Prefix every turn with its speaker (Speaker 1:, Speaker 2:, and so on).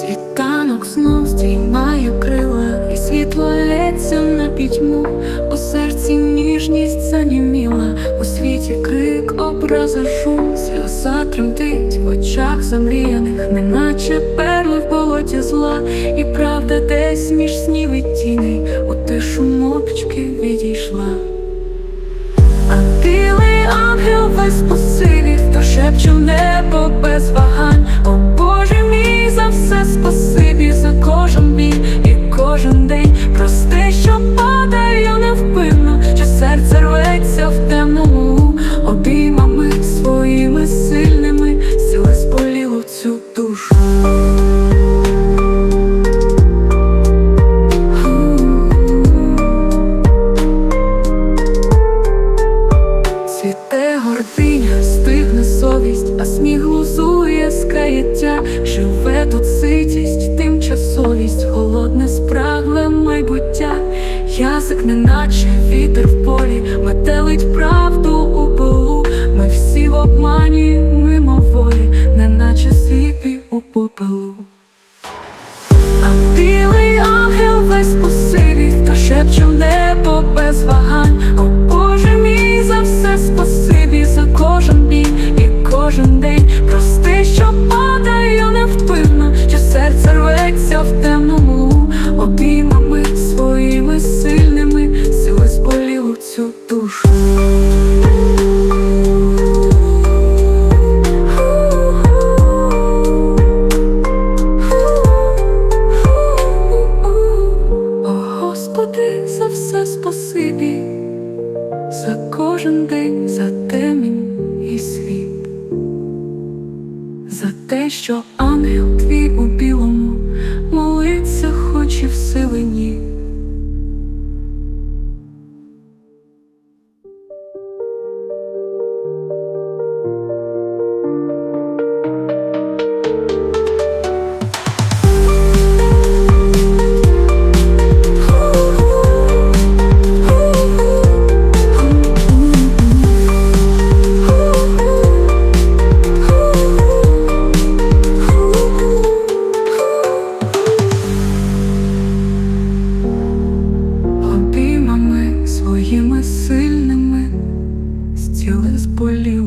Speaker 1: Світанок знов здіймає крила, і світло лється на пітьму, у серці ніжність заніміла, у світі крик образа шум, сльоза тремтить в очах замріяних, неначе перли в болоті зла, і правда десь між снів і тіней у тишу мовчки відійшла. А білий ангел весь посивів, то шепчу небо без ваги сміх глузує з каяття, живе тут ситість, тимчасовість, голодне спрагле майбуття, язик, неначе вітер в полі, метелить правду у полу. Ми всі в обмані мимоволі, неначе сліпі у попелу. А білий ангел весь посивів, та шепче в небо без вагань. Кожен день, за темінь і світ, за те, що ангел твій у тіле зболів.